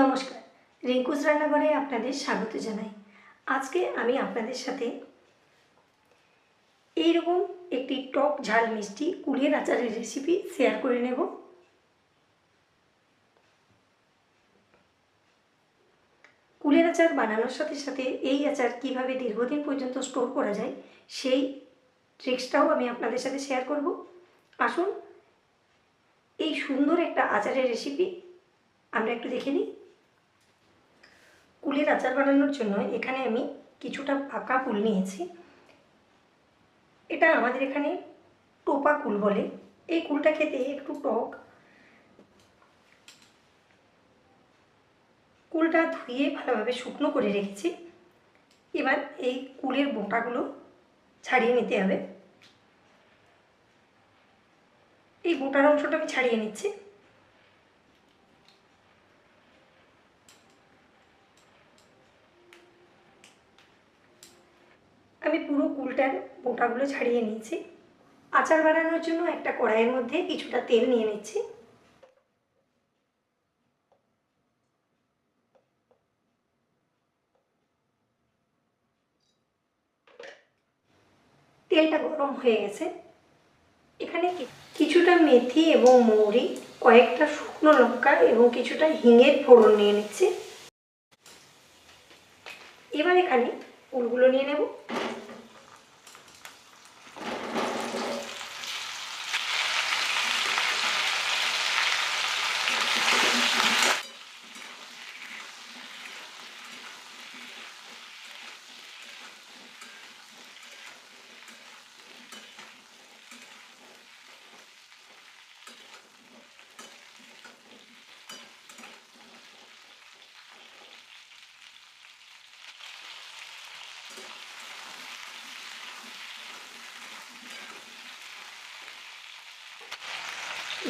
নমস্কার। রিঙ্কুজ রান্নাঘরে আপনাদের স্বাগত জানাই। আজকে আমি আপনাদের সাথে এইরকম একটি টক ঝাল মিষ্টি কুলের আচারের রেসিপি শেয়ার করে নেব। কুলের আচার বানানোর সাথে সাথে এই আচার কীভাবে দীর্ঘদিন পর্যন্ত স্টোর করা যায়, সেই ট্রিক্সটাও আমি আপনাদের সাথে শেয়ার করব। আসুন, এই সুন্দর একটা আচারের রেসিপি আমরা একটু দেখে নিই। কুলের আচার বানানোর জন্য এখানে আমি কিছুটা পাকা কুল নিয়েছি। এটা আমাদের এখানে টোপা কুল বলে। এই কুলটা খেতে একটু টক। কুলটা ধুয়ে ভালোভাবে শুকনো করে রেখেছি। এবার এই কুলের বোঁটাগুলো ছাড়িয়ে নিতে হবে। এই বোঁটার অংশটা আমি ছাড়িয়ে নিচ্ছি। আমি পুরো কুলটার বোটাগুলো ছাড়িয়ে নিয়েছি। আচার বানানোর জন্য একটা কড়াইয়ের মধ্যে কিছুটা তেল নিয়ে নিচ্ছি। তেলটা গরম হয়ে গেছে। এখানে কিছুটা মেথি এবং মৌরি, কয়েকটা শুকনো লঙ্কা এবং কিছুটা হিঙের ফোড়ন নিয়ে নিচ্ছি। এবার এখানে উলগুলো নিয়ে নেব।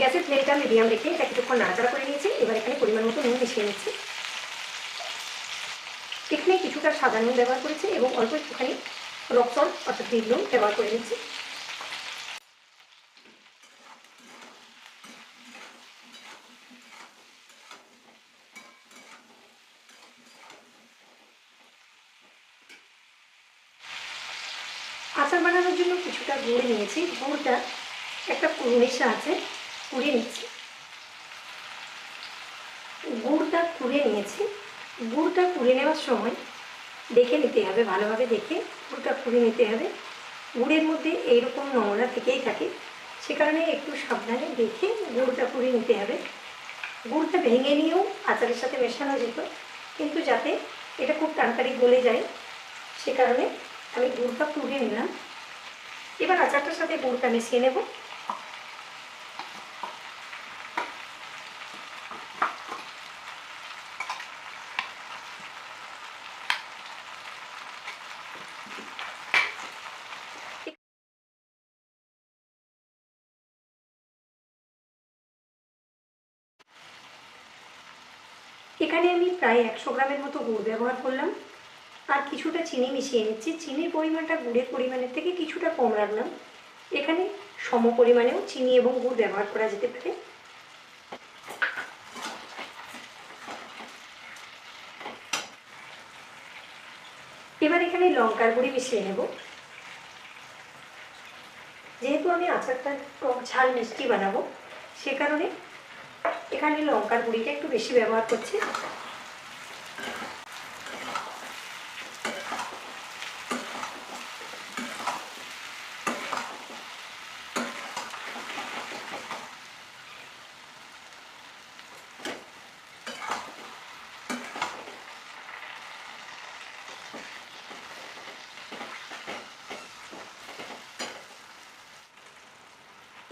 গ্যাসের ফ্লেমটা মিডিয়াম রেখে এটা কিছুক্ষণ নাড়াচাড়া করে নিয়েছি। এবার এখানে পরিমাণ মতো নুন মিশিয়ে নিচ্ছি। এখানে কিছুটা সাদা নুন ব্যবহার করেছি এবং অল্প একটুখানি রক সল্ট অর্থাৎ বিট নুন ব্যবহার করে নিচ্ছি। আচার বানানোর জন্য কিছুটা গুড় নিয়েছি। গুড়টা একটা কুড়ুনির সাহায্যে কুড়িয়ে নিচ্ছি গুড়টা কুড়ে নিয়েছি। গুড়টা কুড়ে নেওয়ার সময় দেখে নিতে হবে, ভালোভাবে দেখে গুড়টা কুড়ে নিতে হবে। গুড়ের মধ্যে এইরকম নোংরা থেকেই থাকে। সে কারণে একটু সাবধানে দেখে গুড়টা কুড়ে নিতে হবে। গুড়টা ভেঙে নিয়েও আচারের সাথে মেশানো যেত, কিন্তু যাতে এটা খুব তাড়াতাড়ি গলে যায়, সে কারণে আমি গুড়টা কুড়ে নিলাম। এবার আচারটার সাথে গুড়টা মিশিয়ে নেব। এখানে আমি প্রায় একশো গ্রামের মতো গুড় ব্যবহার করলাম। আর কিছুটা চিনি মিশিয়ে নিচ্ছি। চিনির পরিমাণটা গুড়ের পরিমাণের থেকে কিছুটা কম রাখলাম। এখানে সম পরিমাণেও চিনি এবং গুড় ব্যবহার করা যেতে পারে। এবার এখানে লঙ্কার গুঁড়ি মিশিয়ে নেব। যেহেতু আমি আচারটা ঝাল মিষ্টি বানাবো, সে কারণে এখানে লঙ্কার গুঁড়িটা একটু বেশি ব্যবহার করছি।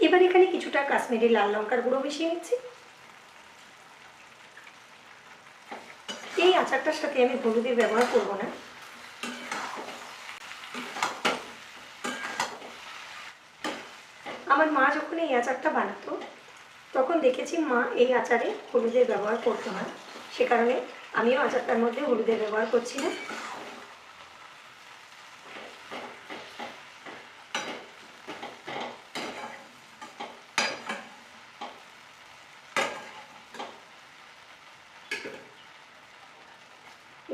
এবার এখানে কিছুটা কাশ্মীরি লাল লঙ্কার গুঁড়ো মিশিয়ে নিচ্ছি। এই আচারটার সাথে আমি হলুদের ব্যবহার করব না। আমার মা যখন এই আচারটা বানাতো, তখন দেখেছি মা এই আচারে হলুদের ব্যবহার করতো না। সে কারণে আমিও আচারটার মধ্যে হলুদের ব্যবহার করছি না।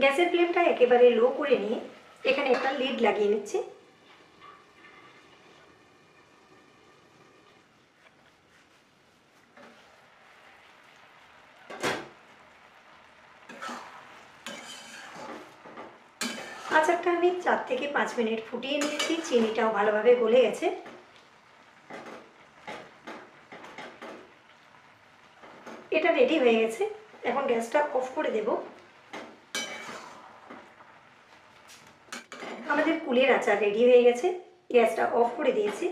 গ্যাসের ফ্লেমটা একেবারে লো করে নিয়ে এখানে একটা লিড লাগিয়ে নিচ্ছি। আচারটা আমি চার থেকে পাঁচ মিনিট ফুটিয়ে নিয়েছি, চিনিটাও ভালোভাবে গলে গেছে। এটা রেডি হয়ে গেছে। এখন গ্যাসটা অফ করে দেব। আমাদের কুলের আচার রেডি হয়ে গেছে। গ্যাসটা অফ করে দিয়েছি।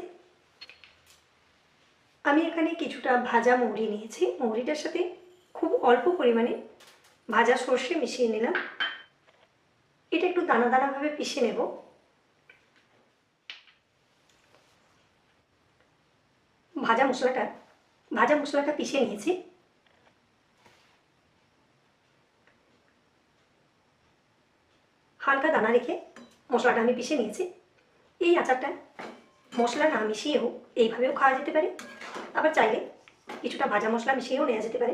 আমি এখানে কিছুটা ভাজা মৌরি নিয়েছি। মৌরিটার সাথে খুব অল্প পরিমাণে ভাজা সর্ষে মিশিয়ে নিলাম। এটা একটু দানা দানাভাবে পিষে নেব। ভাজা মশলাটা ভাজা মশলাটা পিষে নিয়েছি। হালকা দানা রেখে মশলাটা আমি পিষে নিয়েছি। এই আচারটা মশলা না মিশিয়েও এইভাবেও খাওয়া যেতে পারে। আবার চাইলে কিছুটা ভাজা মশলা মিশিয়েও নেওয়া যেতে পারে।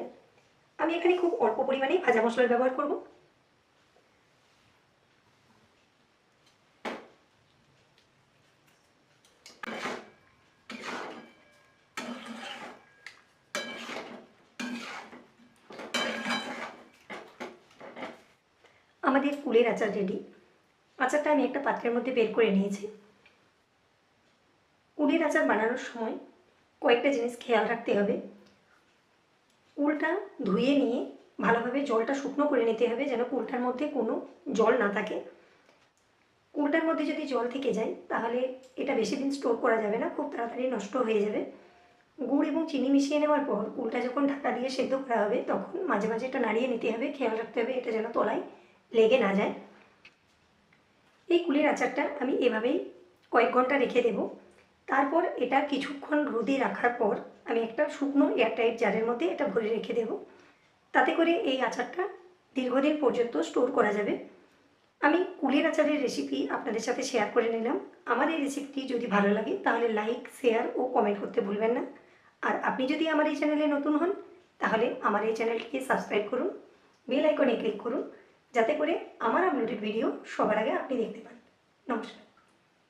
আমি এখানে খুব অল্প পরিমাণেই ভাজা মশলার ব্যবহার করব। আমাদের ফুলের আচার রেডি আচারটা আমি একটা পাত্রের মধ্যে বের করে নিয়েছি। কুলের আচার বানানোর সময় কয়েকটা জিনিস খেয়াল রাখতে হবে। কুলটা ধুয়ে নিয়ে ভালোভাবে জলটা শুকনো করে নিতে হবে যেন কুলটার মধ্যে কোনো জল না থাকে। কুলটার মধ্যে যদি জল থেকে যায় তাহলে এটা বেশি দিন স্টোর করা যাবে না, খুব তাড়াতাড়ি নষ্ট হয়ে যাবে। গুড় এবং চিনি মিশিয়ে নেওয়ার পর কুলটা যখন ঢাকা দিয়ে সেদ্ধ করা হবে তখন মাঝে মাঝে এটা নাড়িয়ে নিতে হবে, খেয়াল রাখতে হবে এটা যেন তলায় লেগে না যায়। এই কুলের আচারটা আমি এভাবেই কয়েক ঘণ্টা রেখে দেব। তারপর এটা কিছুক্ষণ রোদে রাখার পর আমি একটা শুকনো এয়ারটাইট জারের মধ্যে এটা ভরে রেখে দেব। তাতে করে এই আচারটা দীর্ঘদিন পর্যন্ত স্টোর করা যাবে। আমি কুলের আচারের রেসিপি আপনাদের সাথে শেয়ার করে নিলাম। আমার এই রেসিপিটি যদি ভালো লাগে তাহলে লাইক শেয়ার ও কমেন্ট করতে ভুলবেন না। আর আপনি যদি আমার এই চ্যানেলে নতুন হন তাহলে আমার এই চ্যানেলটিকে সাবস্ক্রাইব করুন। বেল আইকনে ক্লিক করুন। যাতে করে আমার আপলোডেড ভিডিও সবার আগে আপনি দেখতে পান। নমস্কার।